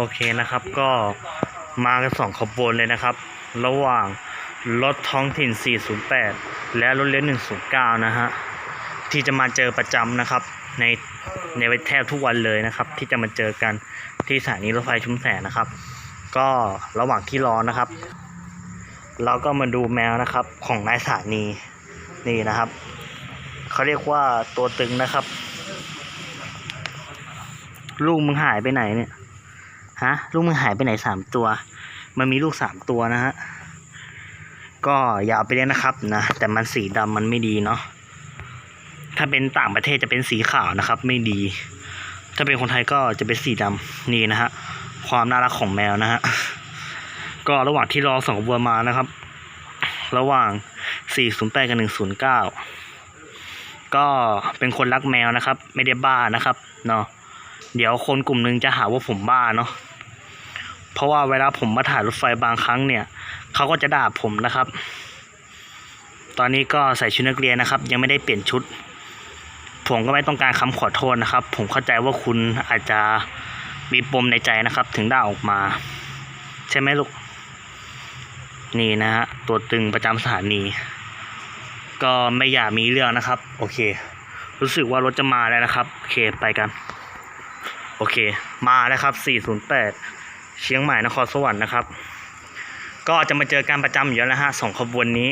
โอเคนะครับก็มากันสองขบวนเลยนะครับ ระหว่างรถท้องถิ่น 408 และรถเลี้ยว109 นะฮะที่จะมาเจอประจำนะครับ ในในแทบทุกวันเลยนะครับ ที่จะมาเจอกันที่สถานีรถไฟชุมแสงนะครับ ก็ระหว่างที่รอนะครับ เราก็มาดูแมวนะครับของนายสถานีนี่นะครับเขาเรียกว่าตัวตึงนะครับ ลูกมึงหายไปไหนเนี่ย ฮะ ลูกมึงหายไปไหนสามตัว มันมีลูกสามตัวนะฮะ ก็อย่าเอาไปเลี้ยงนะครับนะ แต่มันสีดำมันไม่ดีเนาะ ถ้าเป็นต่างประเทศจะเป็นสีขาวนะครับ ไม่ดี ถ้าเป็นคนไทยก็จะเป็นสีดำนี่นะฮะ ความน่ารักของแมวนะฮะ ก็ระหว่างที่รอสองขบวนมานะครับ ระหว่าง 408 กับ 109 ก็เป็นคนรักแมวนะครับ ไม่ได้บ้านะครับเนาะ เดี๋ยวคนกลุ่มหนึ่งจะหาว่าผมบ้าเนาะเพราะว่าเวลาผมมาถ่ายรถไฟบางครั้งเนี่ยเขาก็จะด่าผมนะครับ ตอนนี้ก็ใส่ชุดนักเรียนนะครับ ยังไม่ได้เปลี่ยนชุด ผมก็ไม่ต้องการคำขอโทษนะครับ ผมเข้าใจว่าคุณอาจจะมีปมในใจนะครับ ถึงด่าออกมา ใช่ไหมลูกนี่นะฮะตัวตึงประจำสถานี ก็ไม่อยากมีเรื่องนะครับ โอเค รู้สึกว่ารถจะมาแล้วนะครับ โอเคไปกัน โอเค มาแล้วครับ 408 เชียงใหม่นครสวรรค์นะครับ ก็จะมาเจอการประจำอยู่แล้วนะฮะสองขบวนนี้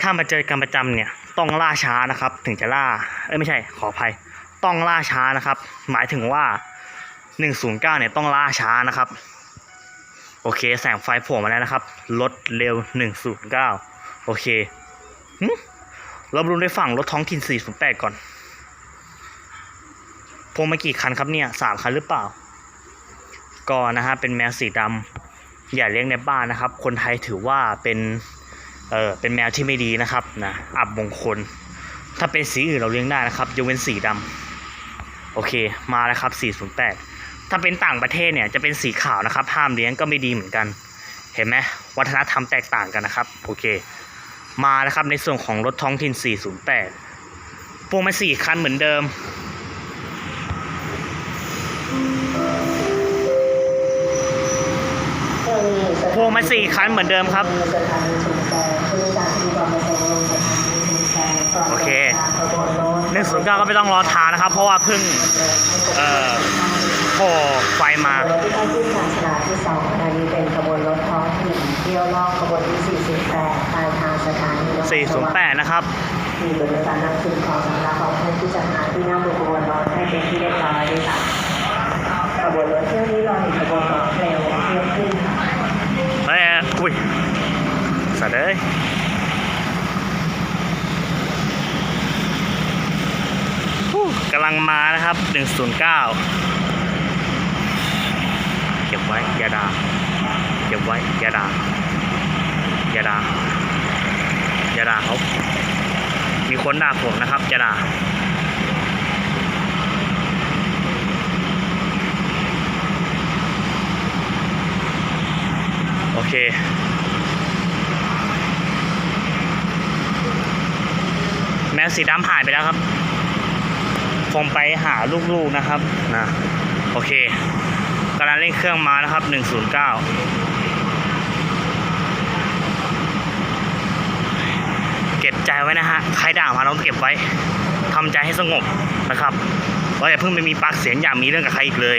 ถ้ามาเจอการประจำเนี่ยต้องล่าช้านะครับ ถึงจะล่า เอ้ยไม่ใช่ขออภัย ต้องล่าช้านะครับ หมายถึงว่า 109 เนี่ยต้องล่าช้านะครับ โอเค แสงไฟโผล่มาแล้วนะครับรถเร็ว 109 โอเคหึเราดูในฝั่งรถท้องถิ่น408 ก่อน พวงมากี่คันครับเนี่ยสามคันหรือเปล่า ก็นะฮะเป็นแมวสีดำอย่าเลี้ยงในบ้านนะครับ คนไทยถือว่าเป็นเออเป็นแมวที่ไม่ดีนะครับนะอับมงคล ถ้าเป็นสีอื่นเราเลี้ยงได้นะครับยกเว้นสีดำโอเคมาแล้วครับ408 ถ้าเป็นต่างประเทศเนี่ยจะเป็นสีขาวนะครับ ห้ามเลี้ยงก็ไม่ดีเหมือนกัน เห็นไหมวัฒนธรรมแตกต่างกันนะครับโอเค มาแล้วครับในส่วนของรถท้องถิ่น 408พวงมาสี่คันเหมือนเดิม โทรมาสี่คันเหมือนเดิมครับ โอเคหนึ่งศูนย์เก้าก็ไม่ต้องรอทานนะครับ เพราะว่าเพิ่งเอ่อโผล่ไฟมารถที่เข้าขึ้นทางสถานีที่สองอันนี้เป็นขบวนรถท้องถิ่นเที่ยวรอบขบวนที่48ปลายทางสถานีรถไฟสว่าง408นะครับมีบริการนับสิ่งของสำหรับของท่านที่จัดหาที่นั่งบนขบวนรถให้เป็นที่เรียบร้อยด้วยค่ะขบวนรถเที่ยวนี้รอหนึ่งขบวนรถเร็วเที่ยวขึ้นค่ะ เฮ้ยอุ้ยสัตว์ เอ้ยกำลังมานะครับ 109 เก็บไว้ยาดา เก็บไว้ยาดายาดายาดาเขามีคนด่าผมนะครับยาดาโอเค มวสีดำหายไปแล้วครับผมไปหาลูกๆนะครับนะโอเคกำลังเร่งเครื่องมานะครับ 109 เก็บใจไว้นะฮะ ใครด่ามาเราเก็บไว้ ทำใจให้สงบนะครับว่าอย่าเพิ่งไปมีปากเสียงอย่ามีเรื่องกับใครอีกเลย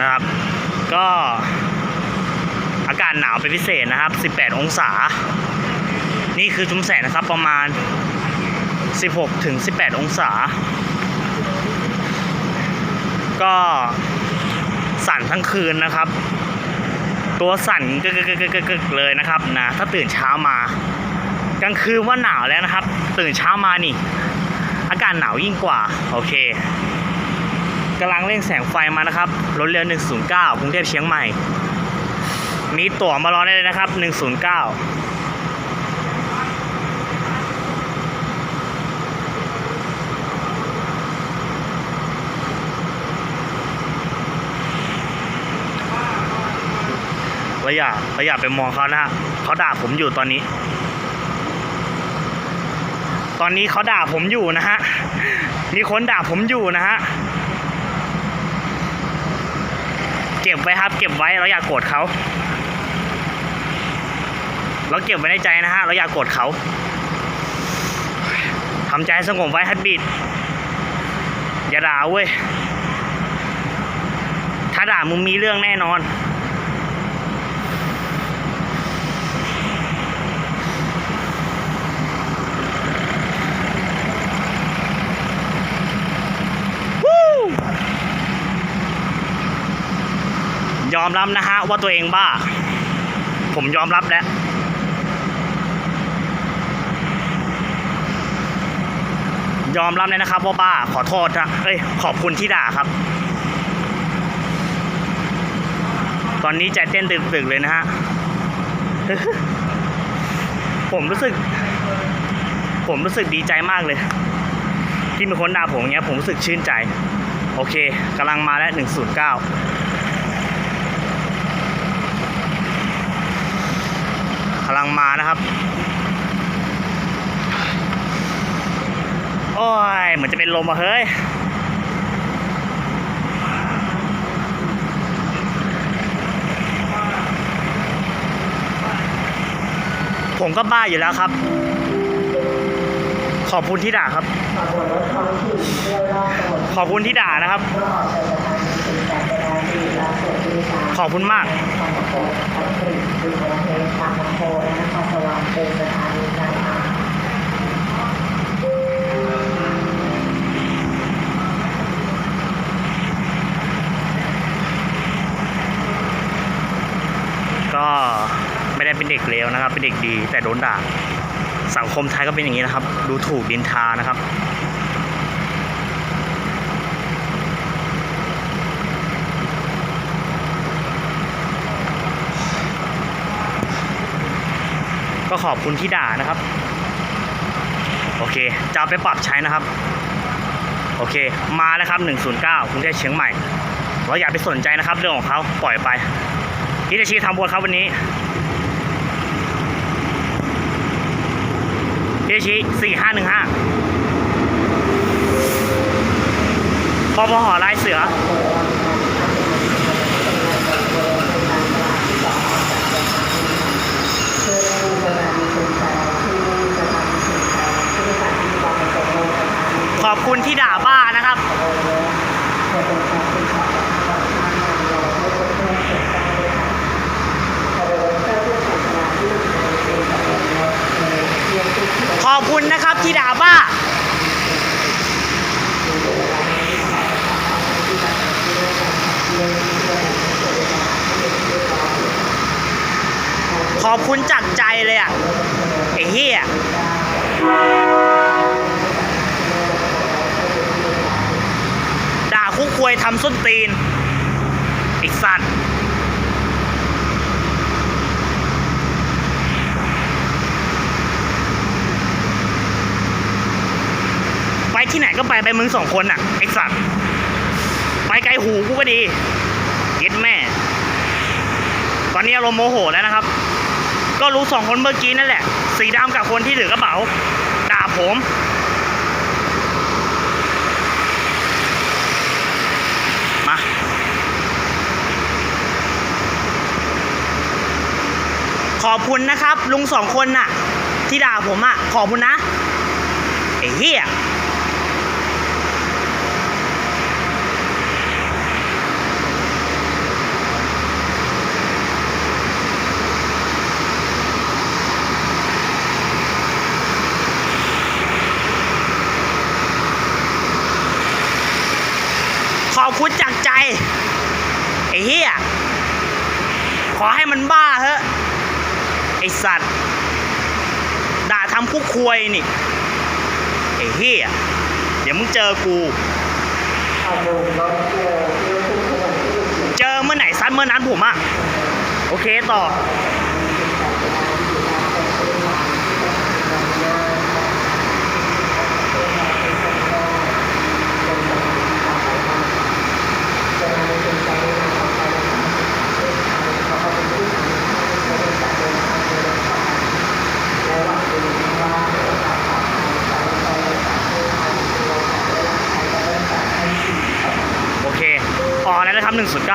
นะครับ ก็อากาศหนาวเป็นพิเศษนะครับ 18 องศา นี่คือชุมแสงนะครับ ประมาณ 16ถึง18 องศา ก็สั่นทั้งคืนนะครับ ตัวสั่นกึกกกกเลยนะครับนะถ้าตื่นเช้ามากลางคืนว่าหนาวแล้วนะครับ ตื่นเช้ามานี่ อากาศหนาวยิ่งกว่า โอเคกำลังเร่งแสงไฟมานะครับรถเรือ 109กรุงเทพเชียงใหม่ มีตั๋วมารอได้เลยนะครับ 109 เราอย่าเราอย่าไปมองเขานะฮะเขาด่าผมอยู่ตอนนี้ ตอนนี้เขาด่าผมอยู่นะฮะมีคนด่าผมอยู่นะฮะเก็บไว้ครับ เก็บไว้เราอย่ากโกรธเขาเราเก็บไว้ในใจนะฮะเราอย่ากโกรธเขาทำใจสงบไว้ฮัตบีดอย่าด่าเว้ยถ้าด่ามึงมีเรื่องแน่นอน อมรับนะฮะว่าตัวเองบ้า ผมยอมรับแล้วยอมรับเลยนะครับว่าบ้าขอโทษนะเอ้ยขอบคุณที่ด่าครับ ตอนนี้ใจเต้นตึกๆเลยนะฮะ ผมรู้สึก ผมรู้สึกดีใจมากเลย ที่มีคนด่าผมอย่างเงี้ยผมรู้สึกชื่นใจ โอเคกำลังมาแล้วหนึ่งศูนย์เก้ากำลั งมานะครับ โอ้ย เหมือนจะเป็นลมอะเฮ้ย ผมก็บ้าอยู่แล้วครับ ขอบคุณที่ด่าครับขบวนรถท้องถิ่นเที่ยวรอบตำบลขอบคุณที่ด่านะครับ ขอบคุณมากทางโคทัพกรีดุประเทศทางโคและนครสวรรค์เป็นสถานีกลางทางก็ไม่ได้เป็นเด็กเลวนะครับ เป็นเด็กดีแต่โดนด่าสังคมไทยก็เป็นอย่างนี้นะครับ ดูถูกดินทานะครับ ขอบคุณที่ด่านะครับ โอเค จะไปปรับใช้นะครับ โอเค มาแล้วครับ 109กรุงเทพเชียงใหม่ เราอย่าไปสนใจนะครับ เรื่องของเขาปล่อยไปฮิตาชิทำบนครับวันนี้ฮิตาชิสี่ห้าหนึ่งห้าปปหอลายเสือสถานีสุนทรที่สถานีสุนทรที่สถานีบางประกงสถานี ข อบคุณที่ด่าบ้านะครับขอบวนรถในเรียนที่ที่ขอบคุณนะครับที่ด่าบ้าขอบคุณจากใจเลยอะไอ้เหี้ยด่า คุกควยทำส้นตีนไอ้สัตว์ไปที่ไหนก็ไปไปมึงสองคนน่ะไอ้สัตว์ไปไกลหูกูก็ดีเย็ดแม่ ตอนนี้อารมณ์โมโหแล้วนะครับ ก็รู้สองคนเมื่อกี้นั่นแหละ สีดำกับคนที่ถือกระเป๋า ด่าผม อบคุณนะครับ ลุงสองคนน่ะ ที่ด่าผมอะ ขอบคุณนะไอ้เหี้ยขอบคุณจากใจ ไอ้เหี้ย ขอให้มันบ้า สัตว์ ด่าทำคุกควยนี่ไอ้เหี้ยเดี๋ยวมึงเจอกูเที่ยวเที่ยวทุกขบวนที่อยู่ในเจอเมื่อไหนซัดเมื่อนั้นผมอะโอเคต่อ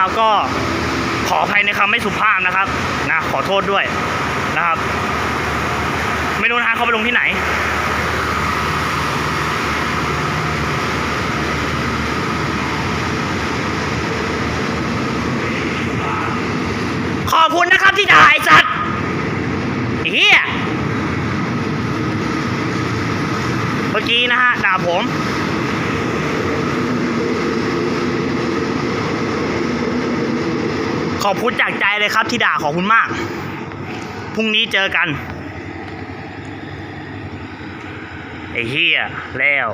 โอเคพอแล้วก็ออภัยในคำไม่สุภาพนะครับนะขอโทษด้วยนะครับ ไม่รู้นะฮะเขาไปลงที่ไหน ขอบคุณนะครับที่ถ่ายสัตว์เฮียเมื่อกี้นะฮะด่าผม ขอบคุณจากใจเลยครับที่ด่าขอบคุณมาก พรุ่งนี้เจอกัน ไอ้เฮียแล้ว